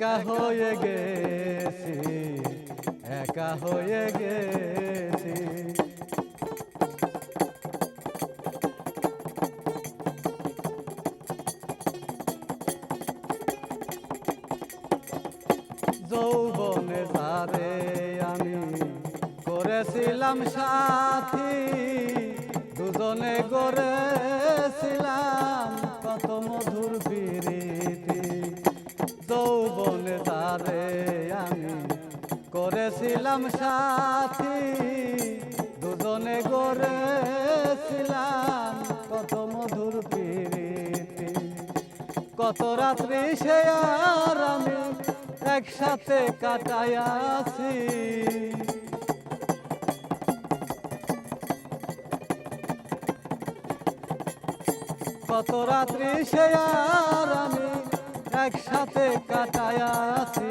একা হয়ে গেছি, একা হয়ে গেছি। যৌবনে তারে আমি করেছিলাম সাথী, দুজনে গড়েছিলাম কত মধুর তারে আমি করেছিলাম সাথী, দুজনে গড়েছিলাম কত মধুর প্রীতি। কত রাত্রি সে আর আমি একসাথে কাটায়াছি কত রাত্রি সে আর আমি একসাথে কাটায়াছি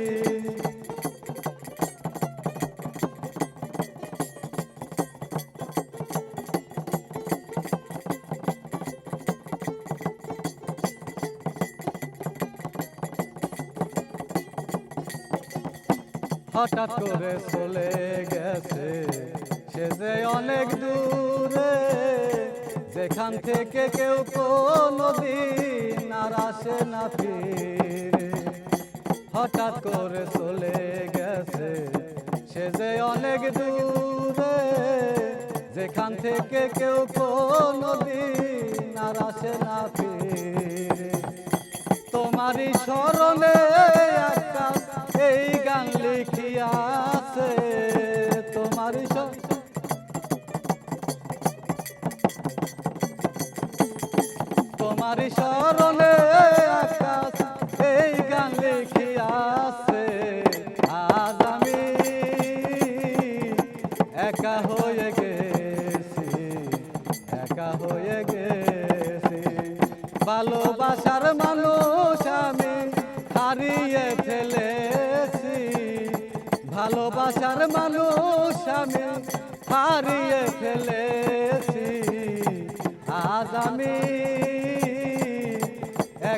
হঠাৎ করে চলে গেছে। সে যে অনেক দূরে, যেখান থেকে কেউ কোনো দিন আর আসে না ফিরে। হঠাৎ করে চলে গেছে, সে যে অনেক দূরে, যেখান থেকে কেউ কোনো দিন আর আসে না ফিরে। তোমারই স্মরণে আকাশ, এই গান লিখিয়াছে আজ আমি একা হয়ে গেছি, একা হয়ে গেছি। ভালোবাসার মানুষ আমি হারিয়ে ফেলেছি। ভালোবাসার মানুষ আমি হারিয়ে ফেলেছি। আজ আমি